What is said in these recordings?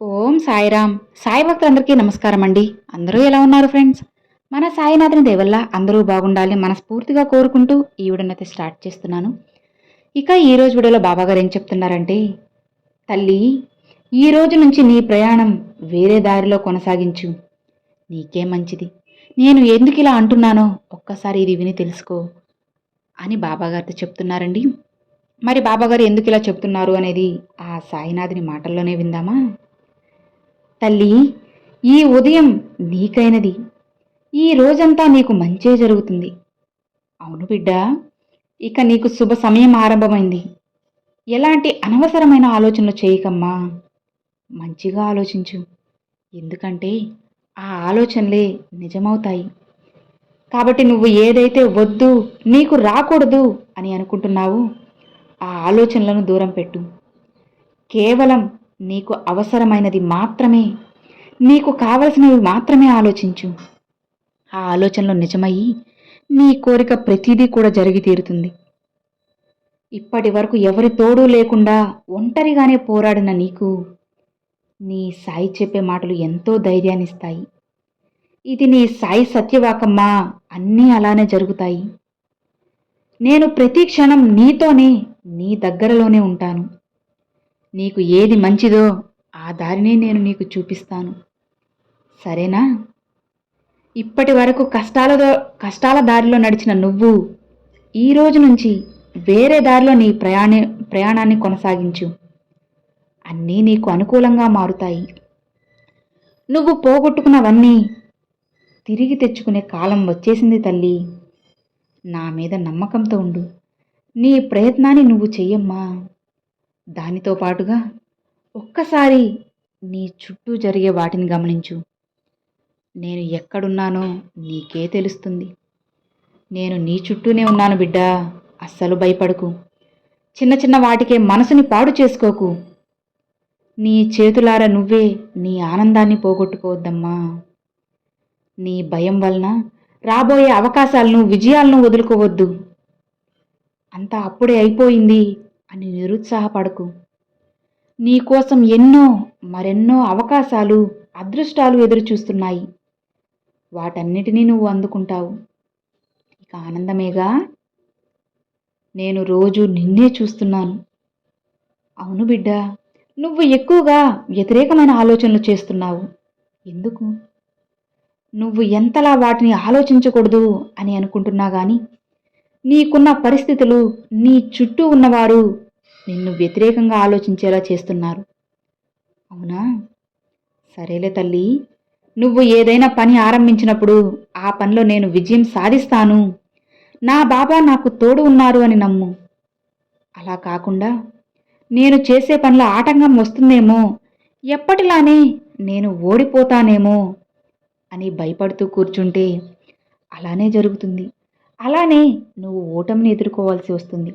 ఓం సాయిరామ్. సాయి భక్తులందరికీ నమస్కారం అండి. అందరూ ఎలా ఉన్నారు ఫ్రెండ్స్? మన సాయినాథుని దేవల్ల అందరూ బాగుండాలి మనస్ఫూర్తిగా కోరుకుంటూ ఈ వీడియోనైతే స్టార్ట్ చేస్తున్నాను. ఇక ఈరోజు వీడియోలో బాబాగారు ఏం చెప్తున్నారంటే తల్లి ఈ రోజు నుంచి నీ ప్రయాణం వేరే దారిలో కొనసాగించు. నీకే మంచిది. నేను ఎందుకు ఇలా అంటున్నానో ఒక్కసారి ఇది విని తెలుసుకో అని బాబాగారితో చెప్తున్నారండి. మరి బాబాగారు ఎందుకు ఇలా చెప్తున్నారు అనేది ఆ సాయినాథుని మాటల్లోనే విందామా? తల్లి ఈ ఉదయం నీకైనది. ఈ రోజంతా నీకు మంచే జరుగుతుంది. అవును బిడ్డ ఇక నీకు శుభ సమయం ఆరంభమైంది. ఎలాంటి అనవసరమైన ఆలోచనలు చేయకమ్మా. మంచిగా ఆలోచించు. ఎందుకంటే ఆ ఆలోచనలే నిజమవుతాయి. కాబట్టి నువ్వు ఏదైతే వద్దు నీకు రాకూడదు అని అనుకుంటున్నావు ఆ ఆలోచనలను దూరం పెట్టు. కేవలం నీకు అవసరమైనది మాత్రమే. నీకు కావలసినవి మాత్రమే ఆలోచించు. ఆ ఆలోచనలు నిజమయ్యి నీ కోరిక ప్రతిదీ కూడా జరిగి తీరుతుంది. ఇప్పటి వరకు ఎవరి తోడు లేకుండా ఒంటరిగానే పోరాడిన నీకు నీ సాయి చెప్పే మాటలు ఎంతో ధైర్యాన్నిస్తాయి. ఇది నీ సాయి సత్యవాకమ్మా అన్నీ అలానే జరుగుతాయి. నేను ప్రతి క్షణం నీతోనే నీ దగ్గరలోనే ఉంటాను. నీకు ఏది మంచిదో ఆ దారినే నేను నీకు చూపిస్తాను. సరేనా? ఇప్పటి వరకు కష్టాలతో కష్టాల దారిలో నడిచిన నువ్వు ఈ రోజు నుంచి వేరే దారిలో నీ ప్రయాణ ప్రయాణాన్ని కొనసాగించు. అన్నీ నీకు అనుకూలంగా మారుతాయి. నువ్వు పోగొట్టుకున్నవన్నీ తిరిగి తెచ్చుకునే కాలం వచ్చేసింది తల్లి. నా మీద నమ్మకంతో ఉండు. నీ ప్రయత్నాన్ని నువ్వు చెయ్యమ్మా. దానితో పాటుగా ఒక్కసారి నీ చుట్టూ జరిగే వాటిని గమనించు. నేను ఎక్కడున్నానో నీకే తెలుస్తుంది. నేను నీ చుట్టూనే ఉన్నాను బిడ్డా అస్సలు భయపడకు. చిన్న చిన్న వాటికే మనసుని పాడు చేసుకోకు. నీ చేతులార నువ్వే నీ ఆనందాన్ని పోగొట్టుకోవద్దమ్మా. నీ భయం వలన రాబోయే అవకాశాలను విజయాలను వదులుకోవద్దు. అంతా అప్పుడే అయిపోయింది. అని నిరుత్సాహపడకు. నీకోసం ఎన్నో మరెన్నో అవకాశాలు అదృష్టాలు ఎదురుచూస్తున్నాయి. వాటన్నిటినీ నువ్వు అందుకుంటావు. ఇక ఆనందమేగా? నేను రోజు నిన్నే చూస్తున్నాను. అవును బిడ్డ నువ్వు ఎక్కువగా వ్యతిరేకమైన ఆలోచనలు చేస్తున్నావు. ఎందుకు? నువ్వు ఎంతలా వాటిని ఆలోచించకూడదు అని అనుకుంటున్నా కానీ నీకున్న పరిస్థితులు నీ చుట్టూ ఉన్నవారు నిన్ను వ్యతిరేకంగా ఆలోచించేలా చేస్తున్నారు. అవునా? సరేలే తల్లి. నువ్వు ఏదైనా పని ఆరంభించినప్పుడు ఆ పనిలో నేను విజయం సాధిస్తాను. నా బాబా నాకు తోడు ఉన్నారు అని నమ్ము. అలా కాకుండా నేను చేసే పనిలో ఆటంకం వస్తుందేమో ఎప్పటిలానే నేను ఓడిపోతానేమో అని భయపడుతూ కూర్చుంటే అలానే జరుగుతుంది. అలానే నువ్వు ఓటమిని ఎదుర్కోవాల్సి వస్తుంది.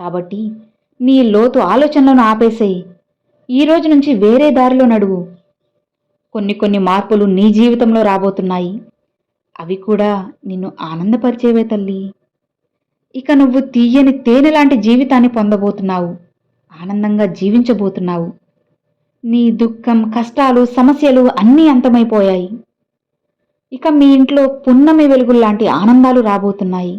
కాబట్టి నీ లోతు ఆలోచనలను ఆపేసేయి. ఈ రోజు నుంచి వేరే దారిలో నడువు. కొన్ని కొన్ని మార్పులు నీ జీవితంలో రాబోతున్నాయి. అవి కూడా నిన్ను ఆనందపరిచేవే తల్లి. ఇక నువ్వు తీయని తేనె లాంటి జీవితాన్ని పొందబోతున్నావు. ఆనందంగా జీవించబోతున్నావు. నీ దుఃఖం కష్టాలు సమస్యలు అన్నీ అంతమైపోయాయి. ఇక మీ ఇంట్లో పున్నమి వెలుగుల్లాంటి ఆనందాలు రాబోతున్నాయి.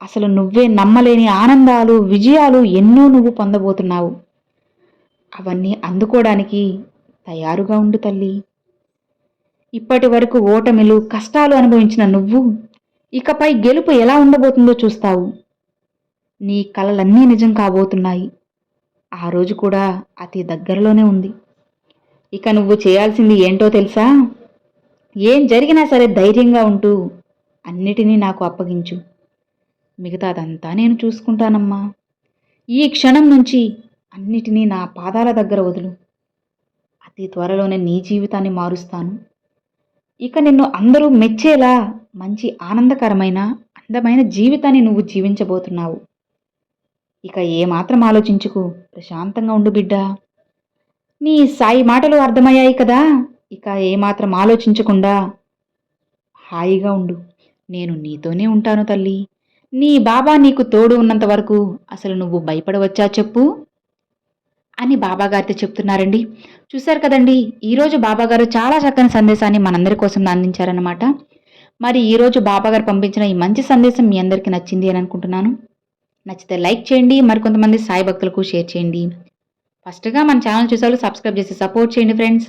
అసలు నువ్వే నమ్మలేని ఆనందాలు విజయాలు ఎన్నో నువ్వు పొందబోతున్నావు. అవన్నీ అందుకోవడానికి తయారుగా ఉండు తల్లి. ఇప్పటి వరకు ఓటమిలు కష్టాలు అనుభవించిన నువ్వు ఇకపై గెలుపు ఎలా ఉండబోతుందో చూస్తావు. నీ కలలన్నీ నిజం కాబోతున్నాయి. ఆ రోజు కూడా అతి దగ్గరలోనే ఉంది. ఇక నువ్వు చేయాల్సింది ఏంటో తెలుసా? ఏం జరిగినా సరే ధైర్యంగా ఉంటూ అన్నిటినీ నాకు అప్పగించు. మిగతాదంతా నేను చూసుకుంటానమ్మా. ఈ క్షణం నుంచి అన్నిటినీ నా పాదాల దగ్గర వదులు. అతి త్వరలోనే నీ జీవితాన్ని మారుస్తాను. ఇక నిన్ను అందరూ మెచ్చేలా మంచి ఆనందకరమైన అందమైన జీవితాన్ని నువ్వు జీవించబోతున్నావు. ఇక ఏమాత్రం ఆలోచించుకు ప్రశాంతంగా ఉండు బిడ్డా. నీ సాయి మాటలు అర్థమయ్యాయి కదా? ఇక ఏమాత్రం ఆలోచించకుండా హాయిగా ఉండు. నేను నీతోనే ఉంటాను తల్లి. నీ బాబా నీకు తోడు ఉన్నంత వరకు అసలు నువ్వు భయపడవచ్చా చెప్పు? అని బాబాగారితో చెప్తున్నారండి. చూశారు కదండి ఈరోజు బాబాగారు చాలా చక్కని సందేశాన్ని మనందరి కోసం అందించారనమాట మరి ఈరోజు బాబాగారు పంపించిన ఈ మంచి సందేశం మీ అందరికీ నచ్చింది అని అనుకుంటున్నాను. నచ్చితే లైక్ చేయండి మరికొంతమంది సాయి భక్తులకు షేర్ చేయండి. ఫస్ట్గా మన ఛానల్ చూసారు సబ్స్క్రైబ్ చేసి సపోర్ట్ చేయండి friends.